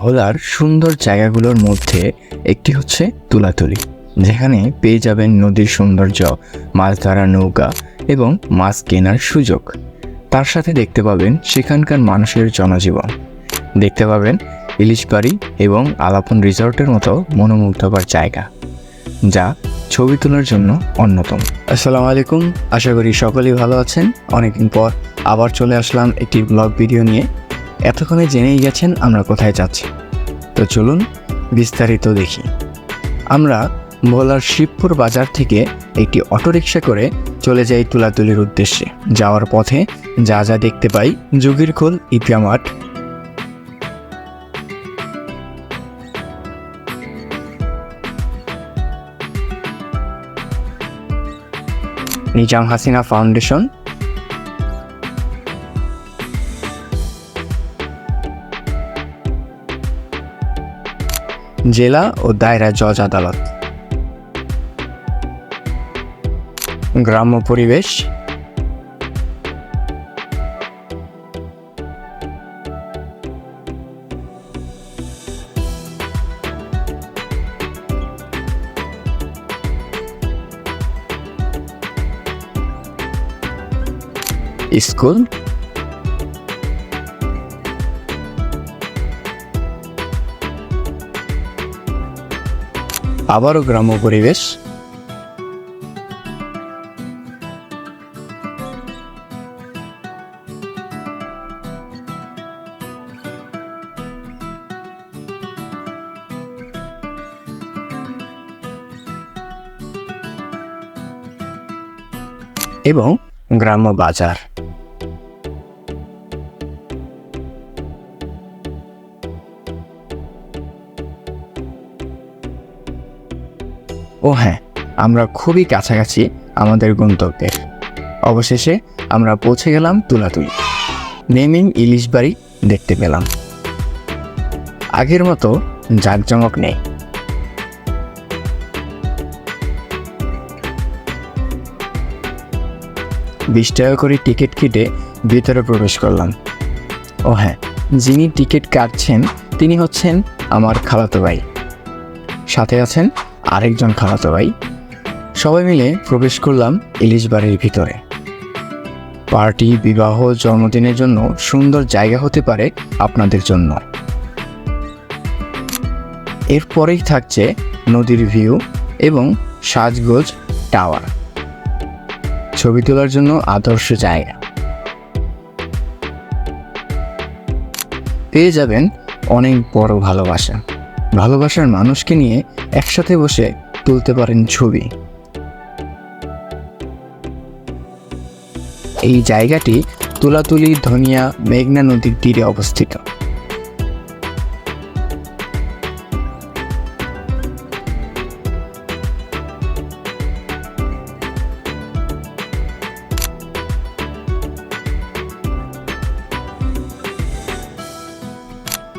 ভোলার সুন্দর জায়গাগুলোর মধ্যে একটি হচ্ছে তুলাতুলি। যেখানে পেয়ে যাবেন নদীর সৌন্দর্য, মাছ ধরার নৌকা এবং মাছ কেনার সুযোগ। তার সাথে দেখতে পাবেন সেখানকার মানুষের জনজীবন। দেখতে পাবেন ইলিশ বাড়ি এবং আলাপন রিসর্টের মতো মনোমুগ্ধকর জায়গা, যা ছবি তোলার জন্য অন্যতম। আসসালামু আলাইকুম। আশা করি সকলেই ভালো আছেন। অনেকদিন পর আবার চলে আসলাম একটি ব্লগ ভিডিও নিয়ে। এতক্ষণে জেনেই গেছেন আমরা কোথায় যাচ্ছি। তো চলুন বিস্তারিত দেখি। আমরা ভোলার শিবপুর বাজার থেকে একটি অটোরিকশা করে চলে যাই তুলাতুলির উদ্দেশ্যে। যাওয়ার পথে যা যা দেখতে পাই যোগীরখোল ইপিয়া মাঠ। নিজাম হাসিনা ফাউন্ডেশন জেলা ও দায়রা জজ আদালত। গ্রাম্য পরিবেশ। স্কুল আবারও গ্রাম্য পরিবেশ। এবং গ্রাম্য বাজার। ও হ্যাঁ আমরা খুবই কাছাকাছি আমাদের গন্তব্যে। অবশেষে আমরা পৌঁছে গেলাম তুলাতুলি। নেমিং ইলিশ বাড়ি দেখতে পেলাম। আগের মতো জাঁকজমক নেই। বিশ টাকা করে টিকিট কেটে ভিতরে প্রবেশ করলাম। ও হ্যাঁ যিনি টিকিট কাটছেন, তিনি হচ্ছেন আমার খালাতো ভাই। সাথে আছেন আরেকজন খালাতো ভাই। সবাই মিলে প্রবেশ করলাম ইলিশ বাড়ির ভিতরে। পার্টি, বিবাহ, জন্মদিনের জন্য সুন্দর জায়গা হতে পারে আপনাদের জন্য। এরপরেই থাকছে নদীর ভিউ এবং সাজগোজ টাওয়ার। ছবি তোলার জন্য আদর্শ জায়গা। পেয়ে যাবেন অনেক বড় ভালোবাসা। ভালোবাসার মানুষকে নিয়ে একসাথে বসে তুলতে পারেন ছবি। এই জায়গাটি তুলাতুলি ধনিয়া মেঘনা নদীর তীরে অবস্থিত।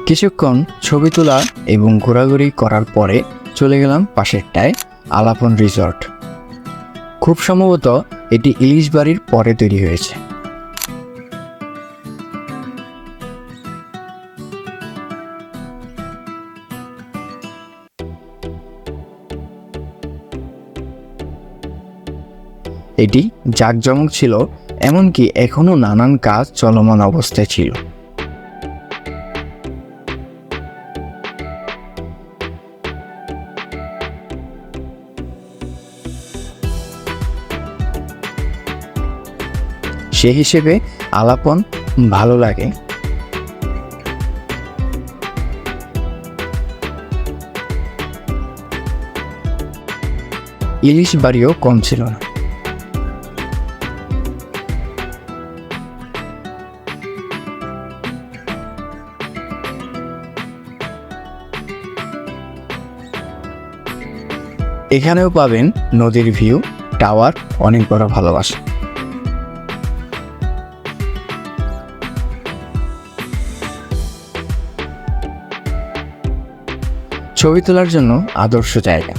কিছুক্ষণ ছবি তোলা এবং ঘোরাঘুরি করার পরে চলে গেলাম পাশেরটায় আলাপন রিসর্ট। খুব সম্ভবত এটি ইলিশ বাড়ির পরে তৈরি হয়েছে। এটি জাঁকজমক ছিল, এমনকি এখনও নানান কাজ চলমান অবস্থায় ছিল। সে হিসেবে আলাপন ভালো লাগে। ইলিশ বাড়িও কম ছিল না। এখানেও পাবেন নদীর ভিউ, টাওয়ার, অনেক বড় ভালোবাসা। ছবি তোলার জন্য আদর্শ জায়গা।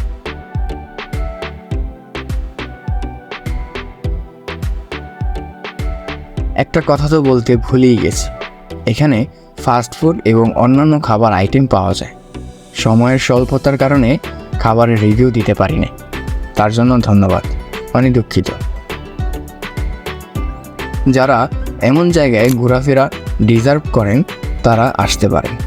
একটা কথা তো বলতে ভুলেই গেছি। এখানে ফাস্ট ফুড এবং অন্যান্য খাবার আইটেম পাওয়া যায়। সময়ের স্বল্পতার কারণে খাবারের রিভিউ দিতে পারি পারিনি। তার জন্য ধন্যবাদ। অনেক দুঃখিত। যারা এমন জায়গায় ঘোরাফেরা ডিজার্ভ করেন, তারা আসতে পারেন।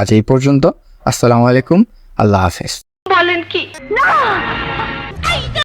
আজ এই পর্যন্ত। আসসালামু আলাইকুম। আল্লাহ হাফেজ। বলেন কি? না!